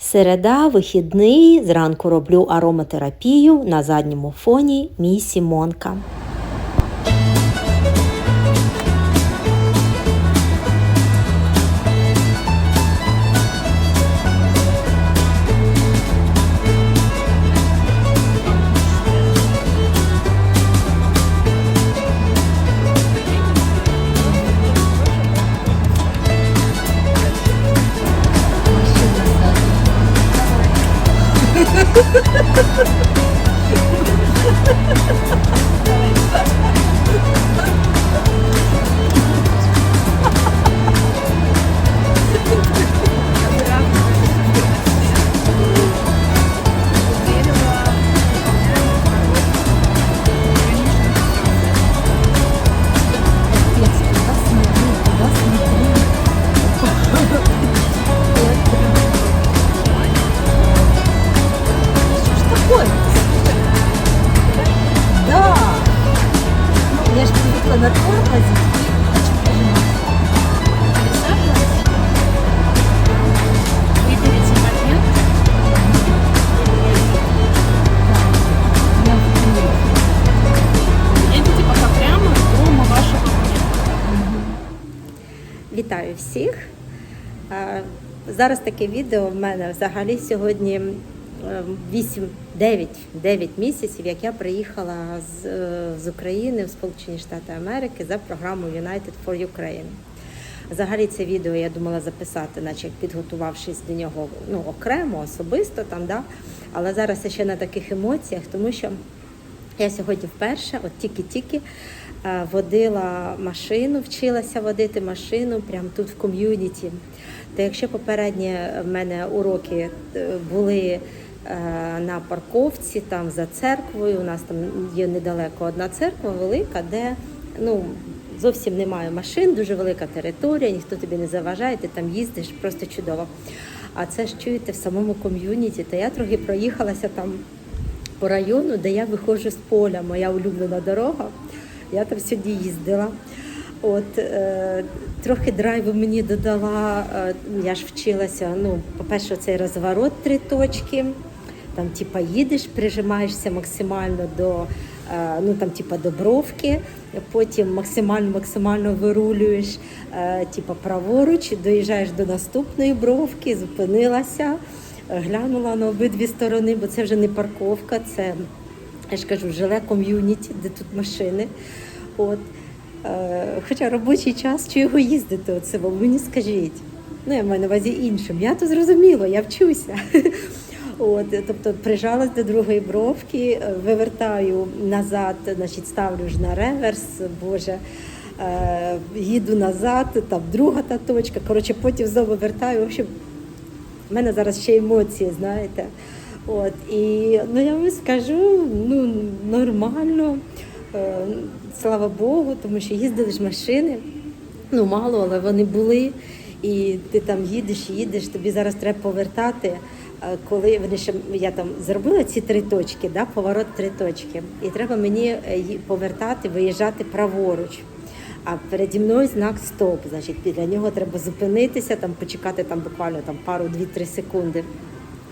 Середа, вихідний, зранку роблю ароматерапію на задньому фоні мій Сімонка. Ж привыкла на. Вітаю всіх! Зараз таке відео в мене взагалі сьогодні 8, 9, 9 місяців, як я приїхала з, е, з України в Сполучені Штати Америки за програмою United for Ukraine. Взагалі це відео я думала записати, наче як підготувавшись до нього ну, окремо, особисто там, да? але зараз я ще на таких емоціях, тому що я сьогодні вперше, от тільки-тільки е, водила машину, вчилася водити машину прямо тут в ком'юніті. То якщо попередні в мене уроки е, були на парковці, там за церквою, у нас там є недалеко одна церква велика, де ну, зовсім немає машин, дуже велика територія, ніхто тобі не заважає, ти там їздиш, просто чудово. А це ж чуєте в самому ком'юніті, то я трохи проїхалася там по району, де я виходжу з поля, моя улюблена дорога. Я там сьогодні їздила. От е, трохи драйву мені додала. Е, я ж вчилася. Ну, по-перше, цей розворот три точки. Там, типа, їдеш, прижимаєшся максимально до е, ну там, типа, до бровки, потім максимально максимально вирулюєш, е, типа праворуч, доїжджаєш до наступної бровки, зупинилася, е, глянула на обидві сторони, бо це вже не парковка, це я ж кажу, жиле ком'юніті, де тут машини. От. Е, Хоча робочий час, чи його їздити, оце ви мені скажіть. Ну, я маю на увазі іншим. Я то зрозуміла, я вчуся. От, тобто прижалась до другої бровки, е, вивертаю назад, значить, ставлю ж на реверс, Боже, е, їду назад, там друга та точка. Коротше, потім знову вертаю. В общем, в мене зараз ще емоції, знаєте. От, і ну, я вам скажу, ну, нормально, е, слава Богу, тому що їздили ж машини, ну мало, але вони були. І ти там їдеш, їдеш, тобі зараз треба повертати. Коли вони ще я там зробила ці три точки, да, поворот три точки, і треба мені е, повертати, виїжджати праворуч. А переді мною знак стоп. Значить, для нього треба зупинитися, там почекати там буквально там пару, дві-три секунди.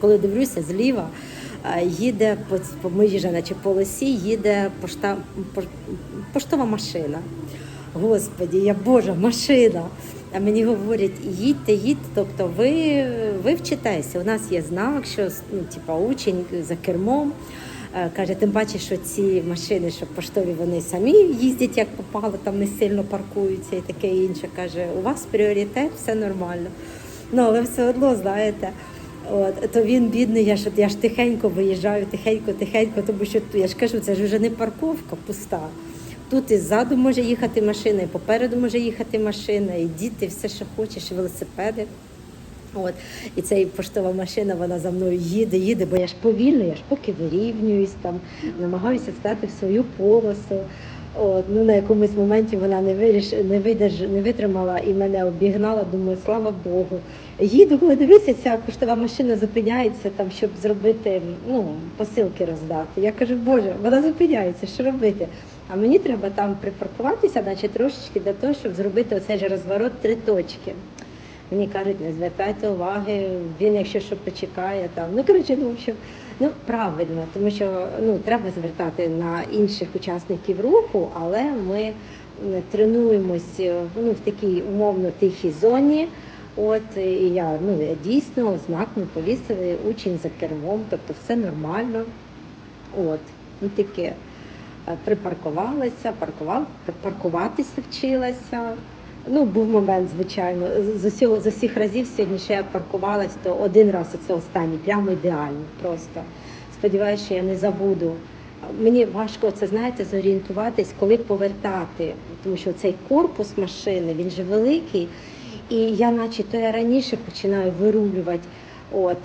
Коли дивлюся зліва, їде по, моїй же, наче полосі, їде пошта, пош- поштова машина. Господі, я Божа, машина. А мені говорять, їдьте, їдьте, тобто ви, ви вчитеся. У нас є знак, що ну, типа, учень за кермом. Е, Каже, тим паче, що ці машини, що поштові, вони самі їздять як попало, там не сильно паркуються і таке інше. Каже, у вас пріоритет, все нормально. Ну, але все одно, знаєте, от, то він бідний, я ж, я ж тихенько виїжджаю, тихенько, тихенько, тому що я ж кажу, це ж вже не парковка пуста. Тут і ззаду може їхати машина, і попереду може їхати машина, і діти, все, що хочеш, і велосипеди. От. І ця поштова машина, вона за мною їде, їде, бо я ж повільно, я ж поки вирівнююсь, там, намагаюся стати в свою полосу. От, ну, на якомусь моменті вона не, виріш, не, видерж, не витримала і мене обігнала, думаю, слава Богу. Їду, коли дивлюся, ця поштова машина зупиняється, там, щоб зробити ну, посилки роздати. Я кажу, Боже, вона зупиняється, що робити? А мені треба там припаркуватися, наче трошечки для того, щоб зробити оцей же розворот три точки. Мені кажуть, не звертайте уваги, він якщо що почекає там. Ну коротше, ну в общем, ну правильно, тому що ну треба звертати на інших учасників руху, але ми тренуємось е, ну, в такій умовно тихій зоні. От і я ну я дійсно знак ми повісили, учень за кермом, тобто все нормально. От, ну таке. Е, Припаркувалася, паркував, паркуватися вчилася. Ну, був момент, звичайно. З усього з усіх разів сьогодні, що я паркувалась, то один раз це останній, прямо ідеально. Просто сподіваюся, що я не забуду. Мені важко це знаєте зорієнтуватись, коли повертати, тому що цей корпус машини він же великий, і я, наче то я раніше починаю вирулювати, от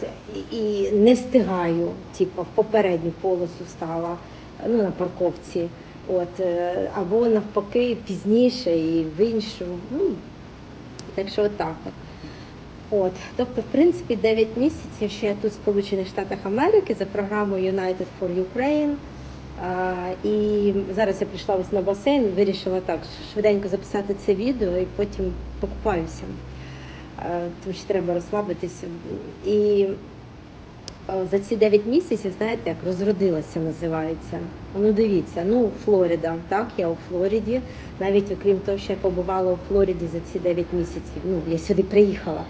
і не встигаю, типу, в попередню полосу стала ну, на парковці. От, е, або навпаки пізніше і в іншу. Ну, так що отак. От. Тобто, в принципі, 9 місяців, що я тут в Сполучених Штатах Америки за програмою United for Ukraine. А, і зараз я прийшла ось на басейн, вирішила так швиденько записати це відео і потім покупаюся. А, тому що треба розслабитися. І е, за ці 9 місяців, знаєте, як розродилася, називається. Ну, дивіться, ну, Флорида, так, я у Флориді. Навіть окрім того, що я побувала у Флориді за ці 9 місяців, ну, я сюди приїхала.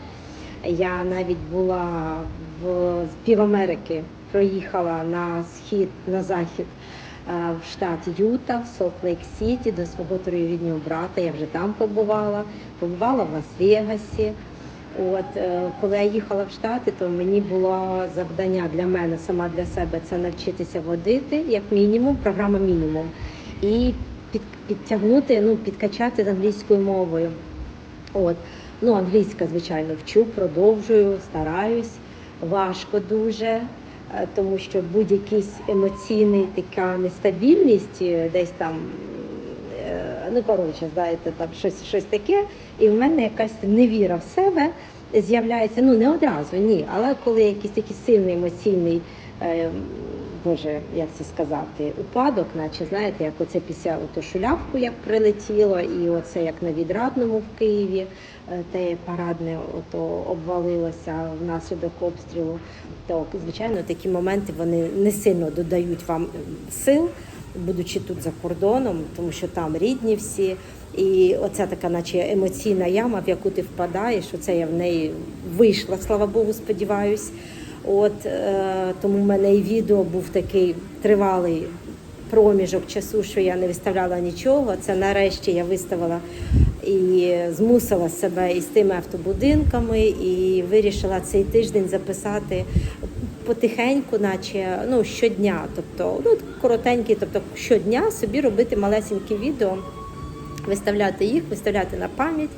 Я навіть була в пів Америки, проїхала на схід, на захід е, в штат Юта, в Солт-Лейк Сіті до свого троюріднього брата. Я вже там побувала, побувала в Лас-Вегасі. От е, коли я їхала в Штати, то мені було завдання для мене сама для себе це навчитися водити, як мінімум, програма мінімум, і під, підтягнути, ну підкачати з англійською мовою. От. Ну, англійська, звичайно, вчу, продовжую, стараюсь. Важко дуже, е, тому що будь-якийсь емоційний така нестабільність, е, десь там, ну коротше, знаєте, там щось, щось таке, і в мене якась невіра в себе з'являється. Ну не одразу, ні. Але коли якийсь такий сильний емоційний. е, Боже, як це сказати, упадок, наче знаєте, як оце після ото шулявку, як прилетіло, і оце як на відрадному в Києві, е, те парадне ото обвалилося внаслідок обстрілу. То звичайно такі моменти вони не сильно додають вам е, сил, будучи тут за кордоном, тому що там рідні всі. І оця така, наче емоційна яма, в яку ти впадаєш, оце я в неї вийшла, слава Богу, сподіваюсь. От е, тому в мене і відео був такий тривалий проміжок часу, що я не виставляла нічого. Це нарешті я виставила і змусила себе із тими автобудинками, і вирішила цей тиждень записати потихеньку, наче ну щодня, тобто ну коротенькі, тобто щодня собі робити малесенькі відео, виставляти їх, виставляти на пам'ять.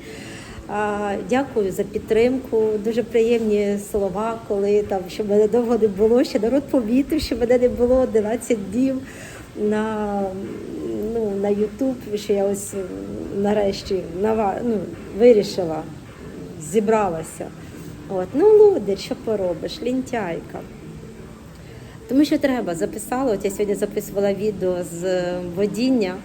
Дякую за підтримку. Дуже приємні слова, коли там що мене довго не було, ще народ помітив, що мене не було 11 днів на ну, на Ютуб, що я ось нарешті нава, ну, вирішила, зібралася. От, ну, лудер, що поробиш, лінтяйка. Тому що треба, записала. От я сьогодні записувала відео з е, водіння,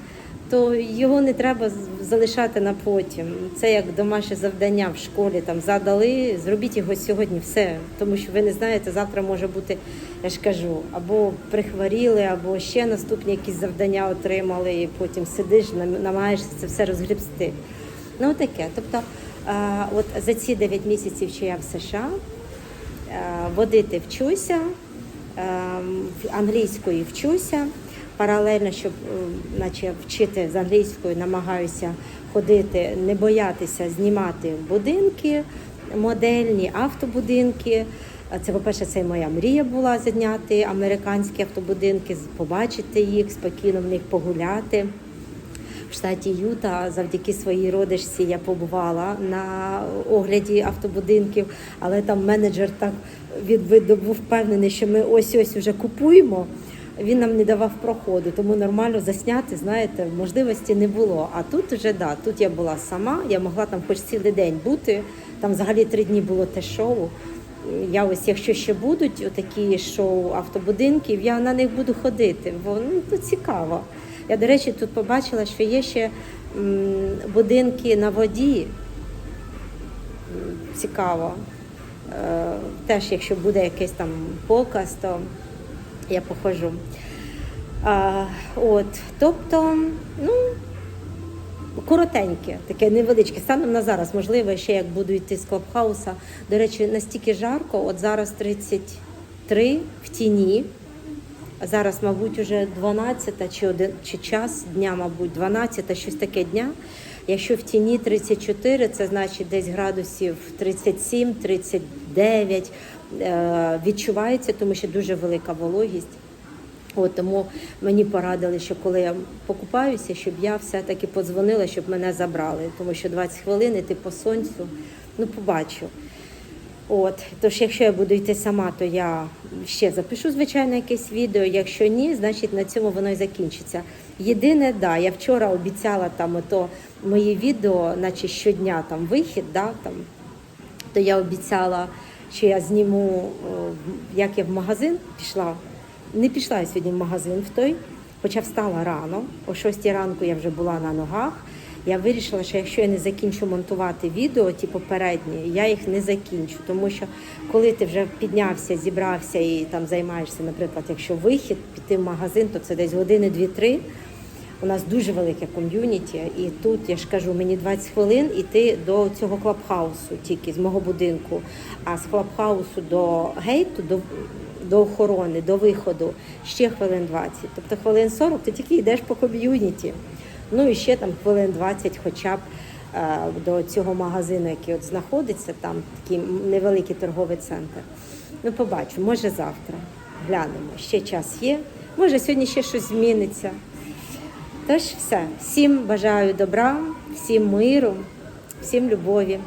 то його не треба залишати на потім. Це як домашнє завдання в школі. Там задали, зробіть його сьогодні, все. Тому що ви не знаєте, завтра може бути, я ж кажу, або прихворіли, або ще наступні якісь завдання отримали, і потім сидиш, нам- намагаєшся це все розгрібсти. Ну таке. Тобто, от за ці 9 місяців, що я в США, е, водити вчуся, ем, англійської вчуся. Паралельно, щоб е, наче вчити з англійською, намагаюся ходити, не боятися знімати будинки, модельні автобудинки. Це, по-перше, це моя мрія була зняти американські автобудинки, побачити їх, спокійно в них погуляти. В штаті Юта завдяки своїй родичці я побувала на огляді автобудинків, але там менеджер так від був впевнений, що ми ось ось уже купуємо. Він нам не давав проходу, тому нормально засняти, знаєте, можливості не було. А тут вже да, тут я була сама, я могла там хоч цілий день бути. Там взагалі три дні було те шоу. Я ось, якщо ще будуть такі шоу автобудинків, я на них буду ходити, бо ну, то цікаво. Я, до речі, тут побачила, що є ще будинки на воді. Цікаво. Е, Теж, якщо буде якийсь там показ, то я походжу. А, от, тобто, ну, коротеньке, таке невеличке. Станом на зараз, можливо, ще як буду йти з клабхауса. До речі, настільки жарко, от зараз 33 в тіні. А Зараз, мабуть, уже 12 чи, один, чи час дня, мабуть, 12, щось таке дня. Якщо в тіні 34, це значить десь градусів 37-39 е, відчувається, тому що дуже велика вологість. От, тому мені порадили, що коли я покупаюся, щоб я все-таки подзвонила, щоб мене забрали. Тому що 20 хвилин іти по сонцю, ну побачу. От, тож, якщо я буду йти сама, то я ще запишу, звичайно, якесь відео. Якщо ні, значить на цьому воно і закінчиться. Єдине, да, я вчора обіцяла там ото мої відео, наче щодня там вихід, да, там, то я обіцяла, що я зніму, як я в магазин пішла. Не пішла я сьогодні в магазин в той, хоча встала рано. О 6 ранку я вже була на ногах. Я вирішила, що якщо я не закінчу монтувати відео, ті попередні, я їх не закінчу. Тому що коли ти вже піднявся, зібрався і там займаєшся, наприклад, якщо вихід, піти в магазин, то це десь години 2-3. У нас дуже велике ком'юніті, і тут я ж кажу, мені 20 хвилин іти до цього клабхаусу, тільки з мого будинку. А з клабхаусу до гейту, до, до охорони, до виходу ще хвилин 20. Тобто хвилин 40 ти тільки йдеш по ком'юніті. Ну і ще там хвилин 20 хоча б е, до цього магазину, який от знаходиться, там такий невеликий торговий центр. Ну, побачу, може завтра. Глянемо. Ще час є. Може, сьогодні ще щось зміниться. Тож все, всім бажаю добра, всім миру, всім любові.